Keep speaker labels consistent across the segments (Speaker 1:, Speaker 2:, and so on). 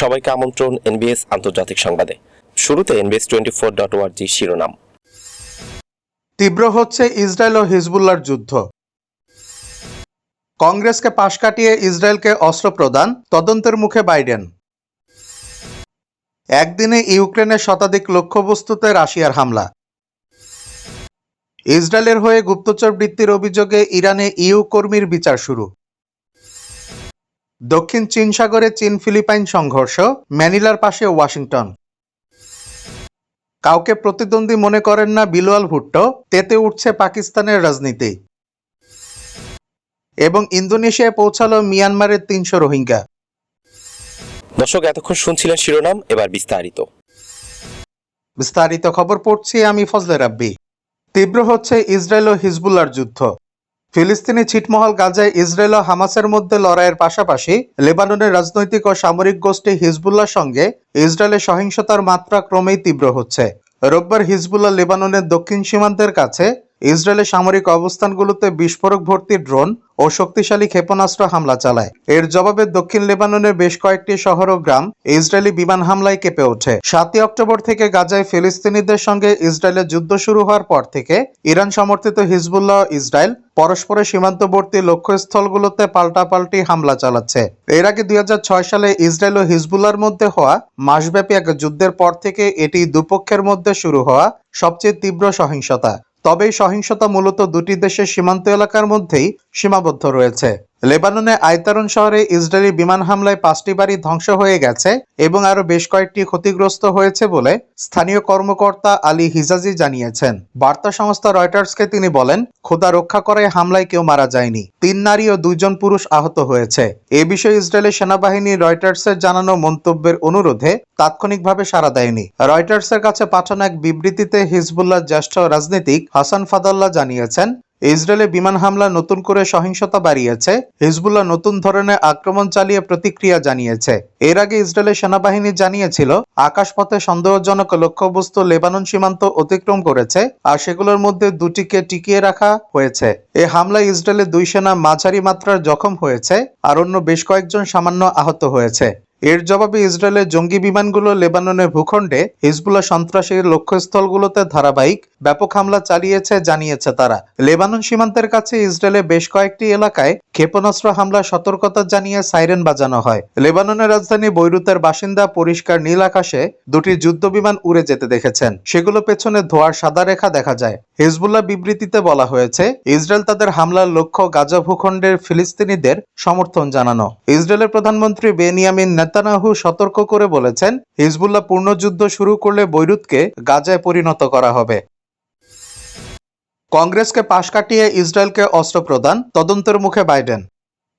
Speaker 1: সবাইকে আমন্ত্রণ এনবিএস আন্তর্জাতিক সংবাদে। শুরুতে এনবিএস টোয়েন্টি ফোর ডট ওয়ার্জি শিরোনাম।
Speaker 2: তীব্র হচ্ছে ইসরায়েল ও হিজবুল্লার যুদ্ধ। কংগ্রেসকে পাশ কাটিয়ে ইসরায়েলকে অস্ত্র প্রদান, তদন্তের মুখে বাইডেন। একদিনে ইউক্রেনের শতাধিক লক্ষ্যবস্তুতে রাশিয়ার হামলা। ইসরায়েলের হয়ে গুপ্তচর বৃত্তির অভিযোগে ইরানে ইউ কর্মীর বিচার শুরু। দক্ষিণ চীন সাগরে চীন ফিলিপাইন সংঘর্ষ ম্যানিলার পাশে ওয়াশিংটন। কাউকে প্রতিদ্বন্দ্বী মনে করেন না বিলোয়াল ভুট্টো তেতে উঠছে পাকিস্তানের রাজনীতি। এবং ইন্দোনেশিয়ায় পৌঁছালো মিয়ানমারের তিনশো রোহিঙ্গা।
Speaker 1: দর্শক এতক্ষণ শুনছিলেন শিরোনাম এবার বিস্তারিত।
Speaker 2: বিস্তারিত খবর পড়ছি আমি ফজলে রাব্বি। তীব্র হচ্ছে ইসরায়েল ও হিজবুল্লার যুদ্ধ। ফিলিস্তিনি ছিটমহল গাজায় ইসরায়েল ও হামাসের মধ্যে লড়াইয়ের পাশাপাশি লেবাননের রাজনৈতিক ও সামরিক গোষ্ঠী হিজবুল্লার সঙ্গে ইসরায়েলের সহিংসতার মাত্রা ক্রমেই তীব্র হচ্ছে। রোববার হিজবুল্লাহ লেবাননের দক্ষিণ সীমান্তের কাছে ইসরায়েলের সামরিক অবস্থানগুলোতে বিস্ফোরক ভর্তি ড্রোন ও শক্তিশালী ক্ষেপণাস্ত্র হামলা চালায়। এর জবাবে দক্ষিণ লেবাননের বেশ কয়েকটি শহর ও গ্রাম ইসরায়েলি বিমান হামলায় কেঁপে ওঠে। সাতই অক্টোবর থেকে গাজায় ফিলিস্তিনিদের সঙ্গে ইসরায়েলের যুদ্ধ শুরু হওয়ার পর থেকে ইরান সমর্থিত হিজবুল্লাহ ইসরায়েল পরস্পরের সীমান্তবর্তী লক্ষ্যস্থলগুলোতে পাল্টাপাল্টি হামলা চালাচ্ছে। এর আগে দুই হাজার ছয় সালে ইসরায়েল ও হিজবুল্লার মধ্যে হওয়া মাসব্যাপী এক যুদ্ধের পর থেকে এটি দুপক্ষের মধ্যে শুরু হওয়া সবচেয়ে তীব্র সহিংসতা। তবে সহিংসতা মূলত দুটি দেশের সীমান্ত এলাকার মধ্যেই সীমাবদ্ধ রয়েছে। লেবাননে আইতারন শহরে ইসরায়েলি বিমান হামলায় পাঁচটি বাড়ি ধ্বংস হয়ে গেছে এবং আরও বেশ কয়েকটি ক্ষতিগ্রস্ত হয়েছে বলে স্থানীয় কর্মকর্তা আলী হিজাজি জানিয়েছেন। বার্তা সংস্থা রয়টার্সকে তিনি বলেন খোদা রক্ষা করায় হামলায় কেউ মারা যায়নি। তিন নারী ও দুইজন পুরুষ আহত হয়েছে। এ বিষয়ে ইসরায়েলের সেনাবাহিনী রয়টার্সের জানানো মন্তব্যের অনুরোধে তাৎক্ষণিকভাবে সাড়া দেয়নি। রয়টার্সের কাছে পাঠানো এক বিবৃতিতে হিজবুল্লাহ জ্যেষ্ঠ রাজনীতিক হাসান ফাদাল্লাহ জানিয়েছেন ইসরায়েলে বিমান হামলা নতুন করে সহিংসতা বাড়িয়েছে। হিজবুল্লাহ নতুন ধরনের আক্রমণ চালিয়ে প্রতিক্রিয়া জানিয়েছে। এর আগে ইসরায়েলের সেনাবাহিনী জানিয়েছিল, আকাশপথে সন্দেহজনক লক্ষ্যবস্তু লেবানন সীমান্ত অতিক্রম করেছে আর সেগুলোর মধ্যে দুটিকে টিকিয়ে রাখা হয়েছে। এ হামলায় ইসরায়েলের দুই সেনা মাঝারি মাত্রার জখম হয়েছে আর অন্য বেশ কয়েকজন সামান্য আহত হয়েছে। এর জবাবে ইসরায়েলের জঙ্গি বিমানগুলো লেবাননের ভূখণ্ডে হিজবুল্লাহ সন্ত্রাসীর লক্ষ্যস্থলগুলোতে ধারাবাহিক ব্যাপক হামলা চালিয়েছে, জানিয়েছে তারা। লেবানন সীমান্তের কাছে ইসরায়েলের বেশ কয়েকটি এলাকায় ক্ষেপণাস্ত্র হামলা সতর্কতা জানিয়ে সাইরেন বাজানো হয়। লেবাননের রাজধানী বৈরুতের বাসিন্দা পরিষ্কার নীল আকাশে দুটি যুদ্ধ বিমান উড়ে যেতে দেখেছেন। সেগুলো পেছনে ধোয়ার সাদা রেখা দেখা যায়। হিজবুল্লাহ বিবৃতিতে বলা হয়েছে, ইসরায়েল তাদের হামলার লক্ষ্য গাজা ভূখণ্ডের ফিলিস্তিনিদের সমর্থন জানানো। ইসরায়েলের প্রধানমন্ত্রী বেনিয়ামিন নেতানাহু সতর্ক করে বলেছেন, হিজবুল্লাহ পূর্ণযুদ্ধ শুরু করলে বৈরুতকে গাজায় পরিণত করা হবে। কংগ্রেসকে পাশ কাটিয়ে ইসরায়েলকে অস্ত্র প্রদান, তদন্তের মুখে বাইডেন।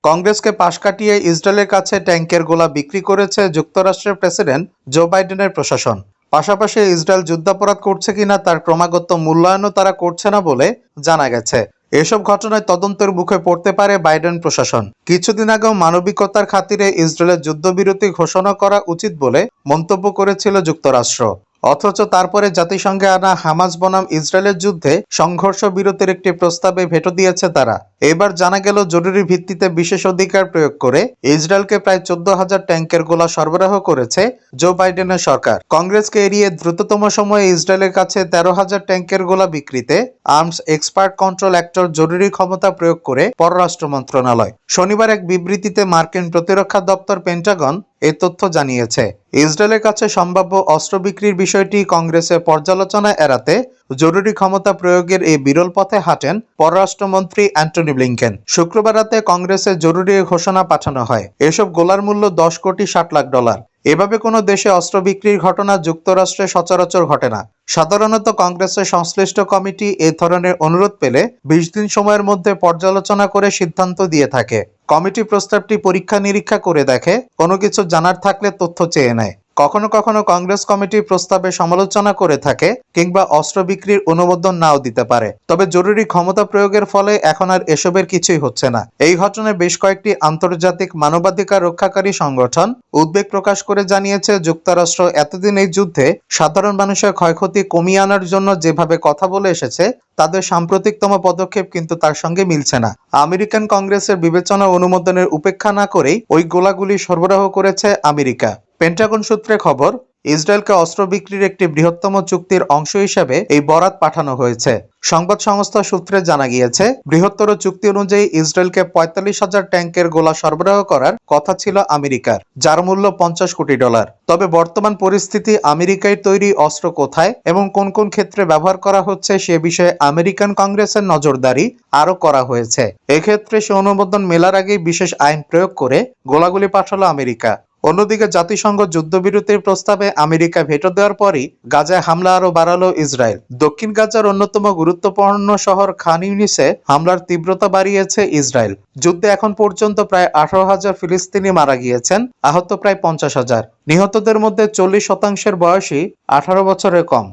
Speaker 2: কংগ্রেসকে পাশ কাটিয়ে ইসরায়েলের কাছে ট্যাঙ্কের গোলা বিক্রি করেছে যুক্তরাষ্ট্রের প্রেসিডেন্ট জো বাইডেনের প্রশাসন। পাশাপাশি ইসরায়েল যুদ্ধাপরাধ করছে কিনা তার ক্রমাগত মূল্যায়নও তারা করছে না বলে জানা গেছে। এসব ঘটনায় তদন্তের মুখে পড়তে পারে বাইডেন প্রশাসন। কিছুদিন আগেও মানবিকতার খাতিরে ইসরায়েলের যুদ্ধবিরতি ঘোষণা করা উচিত বলে মন্তব্য করেছিল যুক্তরাষ্ট্র। অথচ তারপরে জাতিসংঘে আনা হামাজ বনাম ইসরায়েলের যুদ্ধে সংঘর্ষ বিরতির একটি প্রস্তাবে ভেটো দিয়েছে তারা। এবার জানা গেল জরুরি ভিত্তিতে বিশেষ অধিকার প্রয়োগ করে ইসরায়েলকে প্রায় চোদ্দ হাজার ট্যাঙ্কের গোলা সরবরাহ করেছে জো বাইডেনের সরকার। কংগ্রেসকে এড়িয়ে দ্রুততম সময়ে ইসরায়েলের কাছে তেরো হাজার ট্যাঙ্কের গোলা বিক্রিতে আর্মস এক্সপার্ট কন্ট্রোল অ্যাক্টর জরুরি ক্ষমতা প্রয়োগ করে পররাষ্ট্র মন্ত্রণালয়। শনিবার এক বিবৃতিতে মার্কিন প্রতিরক্ষা দপ্তর পেন্টাগন এ তথ্য জানিয়েছে। ইসরায়েলের কাছে সম্ভাব্য অস্ত্র বিক্রির বিষয়টি কংগ্রেসের পর্যালোচনা এড়াতে জরুরি ক্ষমতা প্রয়োগের এই বিরল পথে হাঁটেন পররাষ্ট্রমন্ত্রী অ্যান্টনি ব্লিংকেন। শুক্রবার রাতে কংগ্রেসে জরুরি ঘোষণা পাঠানো হয়। এসব গোলার মূল্য দশ কোটি ষাট লাখ ডলার। এভাবে কোনো দেশে অস্ত্র বিক্রির ঘটনা যুক্তরাষ্ট্রে সচরাচর ঘটে না। সাধারণত কংগ্রেসের সংশ্লিষ্ট কমিটি এ ধরনের অনুরোধ পেলে বিশ দিন সময়ের মধ্যে পর্যালোচনা করে সিদ্ধান্ত দিয়ে থাকে। কমিটি প্রস্তাবটি পরীক্ষা নিরীক্ষা করে দেখে কোনো কিছু জানার থাকলে তথ্য চেয়ে নেয়। কখনো কখনো কংগ্রেস কমিটি প্রস্তাবে সমালোচনা করে থাকে কিংবা অস্ত্র বিক্রির অনুমোদন নাও দিতে পারে। তবে জরুরি ক্ষমতা প্রয়োগের ফলে এখন আর এসবের কিছুই হচ্ছে না। এই ঘটনায় বেশ কয়েকটি আন্তর্জাতিক মানবাধিকার রক্ষাকারী সংগঠন উদ্বেগ প্রকাশ করে জানিয়েছে, যুক্তরাষ্ট্র এতদিন এই যুদ্ধে সাধারণ মানুষের ক্ষয়ক্ষতি কমিয়ে আনার জন্য যেভাবে কথা বলে এসেছে, তাদের সাম্প্রতিকতম পদক্ষেপ কিন্তু তার সঙ্গে মিলছে না। আমেরিকান কংগ্রেসের বিবেচনা অনুমোদনের উপেক্ষা না করেই ওই গোলাগুলি সরবরাহ করেছে আমেরিকা। পেন্টাগন সূত্রে খবর, ইসরায়েলকে অস্ত্র বিক্রির একটি বৃহত্তম চুক্তির অংশ হিসেবে এই বরাত পাঠানো হয়েছে। সংবাদ সংস্থা সূত্রে জানা গিয়েছে, বৃহত্তর চুক্তি অনুযায়ী ইসরায়েলকে পঁয়তাল্লিশ হাজার ট্যাঙ্কের গোলা সরবরাহ করার কথা ছিল আমেরিকার, যার মূল্য পঞ্চাশ কোটি ডলার। তবে বর্তমান পরিস্থিতি আমেরিকায় তৈরি অস্ত্র কোথায় এবং কোন কোন ক্ষেত্রে ব্যবহার করা হচ্ছে সে বিষয়ে আমেরিকান কংগ্রেসের নজরদারি আরও করা হয়েছে। এক্ষেত্রে সে অনুমোদন মেলার আগেই বিশেষ আইন প্রয়োগ করে গোলাগুলি পাঠালো আমেরিকা। অন্যদিকে জাতিসংঘ যুদ্ধবিরতির প্রস্তাবে আমেরিকা ভেটো দেওয়ার পরই গাজায় হামলা আরও বাড়ালো ইসরায়েল। দক্ষিণ গাজার অন্যতম গুরুত্বপূর্ণ শহর খান ইউনিসে হামলার তীব্রতা বাড়িয়েছে ইসরায়েল। যুদ্ধে এখন পর্যন্ত প্রায় আঠারো হাজার ফিলিস্তিনি মারা গিয়েছেন, আহত প্রায় পঞ্চাশ হাজার। নিহতদের মধ্যে চল্লিশ শতাংশের বয়সী, আঠারো বছরের কম।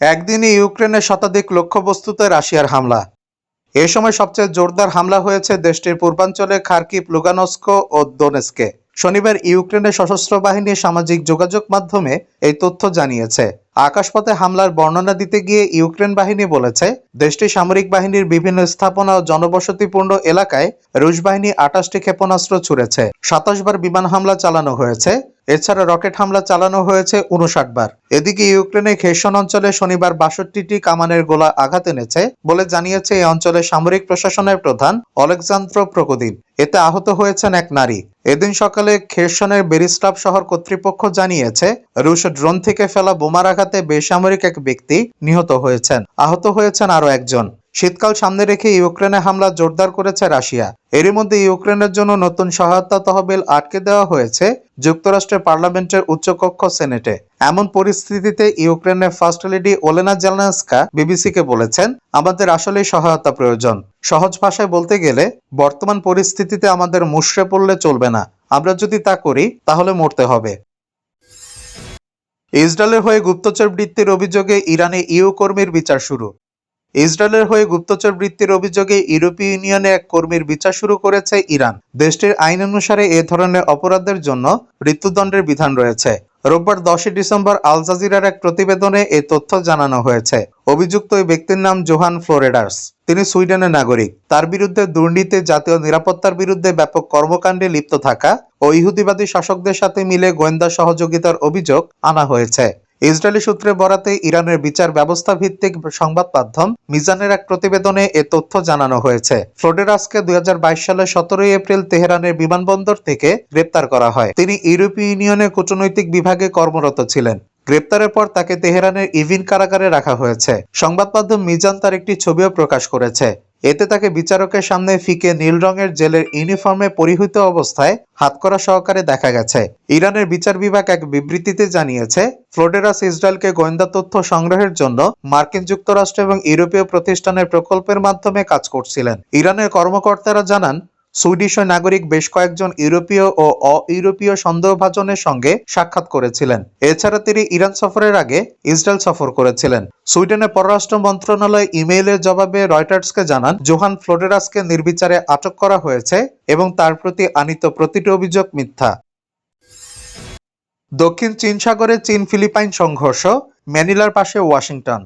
Speaker 2: একদিনই ইউক্রেনের শতাধিক লক্ষ্যবস্তুতে রাশিয়ার হামলা। এ সময় সবচেয়ে জোরদার হামলা হয়েছে দেশটির পূর্বাঞ্চলে খার্কিভ, লুগানস্ক ও দোনেস্কে। শনিবার ইউক্রেনের সশস্ত্র বাহিনী সামাজিক যোগাযোগ মাধ্যমে এই তথ্য জানিয়েছে। আকাশপথে হামলার বর্ণনা দিতে গিয়ে ইউক্রেন বাহিনী বলেছে দেশটির সামরিক বাহিনীর বিভিন্ন স্থাপনা ও জনবসতিপূর্ণ এলাকায় রুশ বাহিনী আটাশটি ক্ষেপণাস্ত্র ছুড়েছে। সাতাশ বার বিমান হামলা চালানো হয়েছে। এছাড়া রকেট হামলা চালানো হয়েছে উনষাট বার। এদিকে ইউক্রেনে খেরসন অঞ্চলে শনিবার বাষট্টিটি কামানের গোলা আঘাত এনেছে বলে জানিয়েছে এই অঞ্চলের সামরিক প্রশাসনের প্রধান অলেকজান্দ্র প্রকোদিন। এতে আহত হয়েছেন এক নারী। এদিন সকালে খেরসনের বেরিস্টাভ শহর কর্তৃপক্ষ জানিয়েছে, রুশ ড্রোন থেকে ফেলা বোমার আঘাতে বেসামরিক এক ব্যক্তি নিহত হয়েছেন। আহত হয়েছেন আরও একজন। শীতকাল সামনে রেখে ইউক্রেনে হামলা জোরদার করেছে রাশিয়া। এরই মধ্যে ইউক্রেনের জন্য নতুন সহায়তা তহবিল আটকে দেওয়া হয়েছে যুক্তরাষ্ট্রের পার্লামেন্টের উচ্চকক্ষ সেনেটে। এমন পরিস্থিতিতে ইউক্রেনের ফার্স্ট লেডি ওলেনা জেলনাস্কা বিবিসিকে বলেছেন, আমাদের আসলেই সহায়তা প্রয়োজন। সহজ ভাষায় বলতে গেলে, বর্তমান পরিস্থিতিতে আমাদের মুষড়ে পড়লে চলবে না। আমরা যদি তা করি, তাহলে মরতে হবে। ইসরায়েলের হয়ে গুপ্তচর বৃত্তির অভিযোগে ইরানে ইউ কর্মীর বিচার শুরু। ইসরায়েলের হয়ে গুপ্তচর বৃত্তির অভিযোগে ইউরোপীয় ইউনিয়নে এক কর্মীর বিচার শুরু করেছে ইরান। দেশটির আইন অনুসারে এ ধরনের অপরাধের জন্য মৃত্যুদণ্ডের বিধান রয়েছে। রোববার দশই ডিসেম্বর আল জাজিরার এক প্রতিবেদনে এই তথ্য জানানো হয়েছে। অভিযুক্ত ওই ব্যক্তির নাম জোহান ফ্লোরেডার্স। তিনি সুইডেনের নাগরিক। তার বিরুদ্ধে দুর্নীতি, জাতীয় নিরাপত্তার বিরুদ্ধে ব্যাপক কর্মকাণ্ডে লিপ্ত থাকা ও ইহুদিবাদী শাসকদের সাথে মিলে গোয়েন্দা সহযোগিতার অভিযোগ আনা হয়েছে। ইসরায়েলি সূত্রে বরাতে ইরানের বিচার ব্যবস্থা ভিত্তিক সংবাদ মাধ্যম মিজানের এক প্রতিবেদনে এ তথ্য জানানো হয়েছে। ফ্লোডেরাসকে দুই হাজার বাইশ সালের সতেরোই এপ্রিল তেহরানের বিমানবন্দর থেকে গ্রেপ্তার করা হয়। তিনি ইউরোপীয় ইউনিয়নের কূটনৈতিক বিভাগে কর্মরত ছিলেন। গ্রেপ্তারের পর তাকে তেহরানের ইভিন কারাগারে রাখা হয়েছে। সংবাদ মাধ্যম মিজান তার একটি ছবিও প্রকাশ করেছে। এতে তাকে বিচারকের সামনে ফিকে নীল রঙের জেলের ইউনিফর্মে পরিহিত অবস্থায় হাতকড়া সহকারে দেখা গেছে। ইরানের বিচার বিভাগ এক বিবৃতিতে জানিয়েছে, ফ্লোডেরাস ইসরায়েলকে গোয়েন্দা তথ্য সংগ্রহের জন্য মার্কিন যুক্তরাষ্ট্র এবং ইউরোপীয় প্রতিষ্ঠানের প্রকল্পের মাধ্যমে কাজ করছিলেন। ইরানের কর্মকর্তারা জানান সুইডিশ নাগরিক বেশ কয়েকজন ইউরোপীয় ও অ ইউরোপীয় সন্দেহভাজনের সঙ্গে সাক্ষাৎ করেছিলেন। এছাড়া তিনি ইরান সফরের আগে ইসরায়েল সফর করেছিলেন। সুইডেনের পররাষ্ট্র মন্ত্রণালয় ইমেইলের জবাবে রয়টার্সকে জানান, জোহান ফ্লোডেরাসকে নির্বিচারে আটক করা হয়েছে এবং তার প্রতি আনিত প্রতিটি অভিযোগ মিথ্যা। দক্ষিণ চীন সাগরে চীন ফিলিপাইন সংঘর্ষ, ম্যানিলার পাশে ওয়াশিংটন।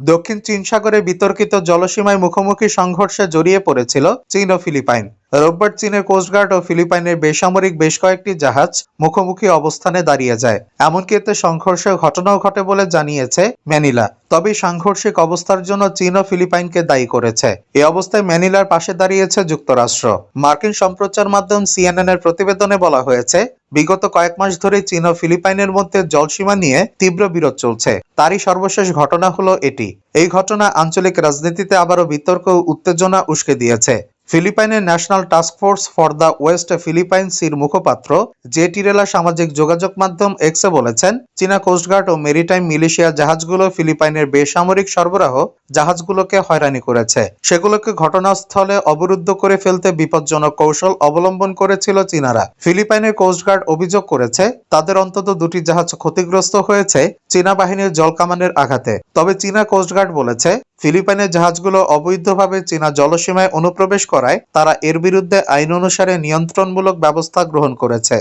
Speaker 2: দক্ষিণ চীন সাগরে বিতর্কিত জলসীমায় মুখোমুখি সংঘর্ষে জড়িয়ে পড়েছিল চীন ও ফিলিপাইন। রোববার চীনের কোস্টগার্ড ও ফিলিপাইনের বেসামরিক বেশ কয়েকটি জাহাজ মুখোমুখি অবস্থানে দাঁড়িয়ে যায়। এমনকি এতে সংঘর্ষের ঘটনাও ঘটে বলে জানিয়েছে ম্যানিলা। তবে সাংঘর্ষিক অবস্থার জন্য চীন ও ফিলিপাইনকে দায়ী করেছে। এ অবস্থায় ম্যানিলার পাশে দাঁড়িয়েছে যুক্তরাষ্ট্র। মার্কিন সম্প্রচার মাধ্যম সিএনএন এর প্রতিবেদনে বলা হয়েছে, বিগত কয়েক মাস ধরে চীন ও ফিলিপাইনের মধ্যে জলসীমা নিয়ে তীব্র বিরোধ চলছে। তারই সর্বশেষ ঘটনা হলো এটি। এই ঘটনা আঞ্চলিক রাজনীতিতে আবারও বিতর্ক উত্তেজনা উস্কে দিয়েছে। ফিলিপাইনের national task force for the west ফিলিপাইন্সির মুখপাত্র জে টিরেলা সামাজিক যোগাযোগ মাধ্যম এক্সে বলেছেন, চীনা কোস্টগার্ড ও মেরিটাইম মিলিশিয়া জাহাজগুলো ফিলিপাইনের বেসামরিক সরবরাহ জাহাজগুলোকে হয়রানি করেছে। সেগুলোকে ঘটনাস্থলে অবরুদ্ধ করে ফেলতে বিপজ্জনক কৌশল অবলম্বন করেছিল চীনারা। ফিলিপাইনের কোস্টগার্ড অভিযোগ করেছে, তাদের অন্তত দুটি জাহাজ ক্ষতিগ্রস্ত হয়েছে চীনা বাহিনীর জলকামানের আঘাতে। তবে চীনা কোস্টগার্ড বলেছে, ফিলিপাইনের জাহাজগুলো অবৈধভাবে চীনা জলসীমায় অনুপ্রবেশ করায় তারা এর বিরুদ্ধে আইন অনুসারে নিয়ন্ত্রণমূলক ব্যবস্থা গ্রহণ করেছে।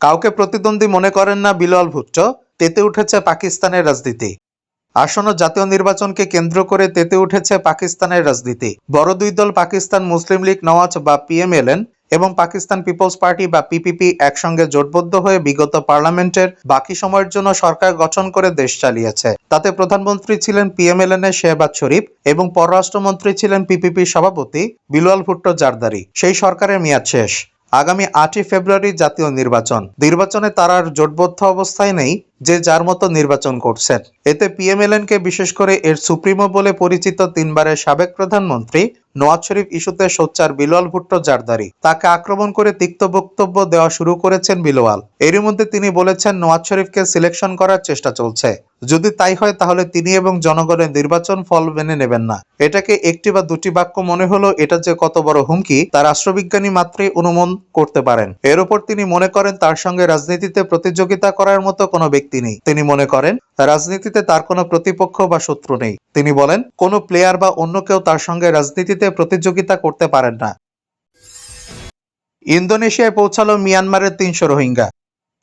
Speaker 2: কাউকে প্রতিদ্বন্দ্বী মনে করেন না বিলাল ভুট্টো, তেতে উঠেছে পাকিস্তানের রাজনীতি। আসন্ন জাতীয় নির্বাচনকে কেন্দ্র করে তেতে উঠেছে পাকিস্তানের রাজনীতি। বড় দুই দল পাকিস্তান মুসলিম লীগ নওয়াজ বা পিএমএলএন এবং পাকিস্তান পিপলস পার্টি বা পিপিপি একসঙ্গে জোটবদ্ধ হয়ে বিগত পার্লামেন্টের বাকি সময়ের জন্য সরকার গঠন করে দেশ চালিয়েছে। তাতে প্রধানমন্ত্রী ছিলেন পিএমএলএন এর শেহবাজ শরীফ এবং পররাষ্ট্রমন্ত্রী ছিলেন পিপিপি সভাপতি বিলওয়াল ভুট্টো জারদারি। সেই সরকারের মেয়াদ শেষ। আগামী আটই ফেব্রুয়ারি জাতীয় নির্বাচন। নির্বাচনে তারা আর জোটবদ্ধ অবস্থায় নেই যে যার মতো নির্বাচন করছেন। এতে পিএমএলএন কে বিশেষ করে এর সুপ্রিমো বলে পরিচিত তিনবারের সাবেক প্রধানমন্ত্রী নওয়াজ শরীফ ইস্যুতে সোচ্চার বিলোয়াল ভুট্টো জারদারি। তাকে আক্রমণ করে তিক্ত বক্তব্য দেওয়া শুরু করেছেন বিলোয়াল এরই মধ্যে তিনি বলেছেন, নওয়াজ শরীফকে সিলেকশন করার চেষ্টা চলছে। যদি তাই হয়, তাহলে তিনি এবং জনগণের নির্বাচন ফল মেনে নেবেন না। এটাকে একটি বা দুটি বাক্য মনে হলো, এটা যে কত বড় হুমকি, তা রাষ্ট্রবিজ্ঞানী মাত্রই অনুমান করতে পারেন। এর উপর তিনি মনে করেন, তার সঙ্গে রাজনীতিতে প্রতিযোগিতা করার মতো কোনো ব্যক্তি নেই। তিনি মনে করেন, রাজনীতিতে তার কোনো প্রতিপক্ষ বা শত্রু নেই। তিনি বলেন, কোনো প্লেয়ার বা অন্য কেউ তার সঙ্গে রাজনীতিতে প্রতিযোগিতা করতে পারেন না। ইন্দোনেশিয়ায় পৌঁছালো মিয়ানমারের তিনশো রোহিঙ্গা।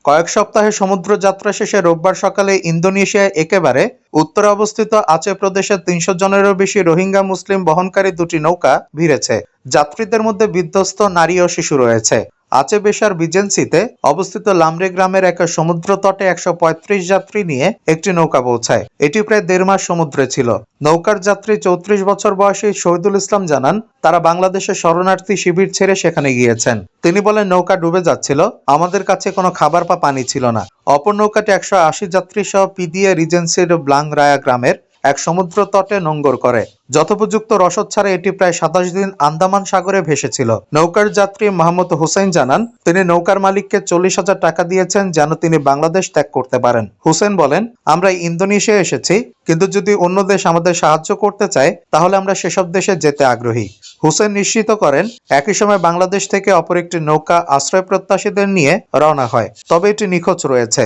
Speaker 2: কয়েক সপ্তাহে সমুদ্র যাত্রা শেষে রোববার সকালে ইন্দোনেশিয়ায় একেবারে উত্তরে অবস্থিত আচে প্রদেশের তিনশো জনেরও বেশি রোহিঙ্গা মুসলিম বহনকারী দুটি নৌকা ভিড়েছে। যাত্রীদের মধ্যে বিধ্বস্ত নারী ও শিশু রয়েছে। আচে বেশার বিজেন্সিতে অবস্থিত লামরে গ্রামের এক সমুদ্র তটে একশো পঁয়ত্রিশ যাত্রী নিয়ে একটি নৌকা পৌঁছায়। এটি প্রায় দেড় মাস সমুদ্রে ছিল। নৌকার যাত্রী চৌত্রিশ বছর বয়সী শহীদুল ইসলাম জানান, তারা বাংলাদেশের শরণার্থী শিবির ছেড়ে সেখানে গিয়েছেন। তিনি বলেন, নৌকা ডুবে যাচ্ছিল। আমাদের কাছে কোনো খাবার বা পানি ছিল না। অপর নৌকাটি একশো আশি যাত্রী সহ পিদিয়ে রিজেন্সির ব্লাং রায়া গ্রামের এক সমুদ্র তটে নোঙ্গর করে। যথোপযুক্ত রসদ ছাড়া এটি প্রায় সাতাশ দিন আন্দামান সাগরে ভেসেছিল। নৌকার যাত্রী মোহাম্মদ হুসেন জানান, তিনি নৌকার মালিককে চল্লিশ হাজার টাকা দিয়েছেন যেন তিনি বাংলাদেশ ত্যাগ করতে পারেন। হুসেন বলেন, আমরা ইন্দোনেশিয়া এসেছি, কিন্তু যদি অন্য দেশ আমাদের সাহায্য করতে চায়, তাহলে আমরা সেসব দেশে যেতে আগ্রহী। হুসেন নিশ্চিত করেন, একই সময় বাংলাদেশ থেকে অপর একটি নৌকা আশ্রয় প্রত্যাশীদের নিয়ে রওনা হয়, তবে এটি নিখোঁজ রয়েছে।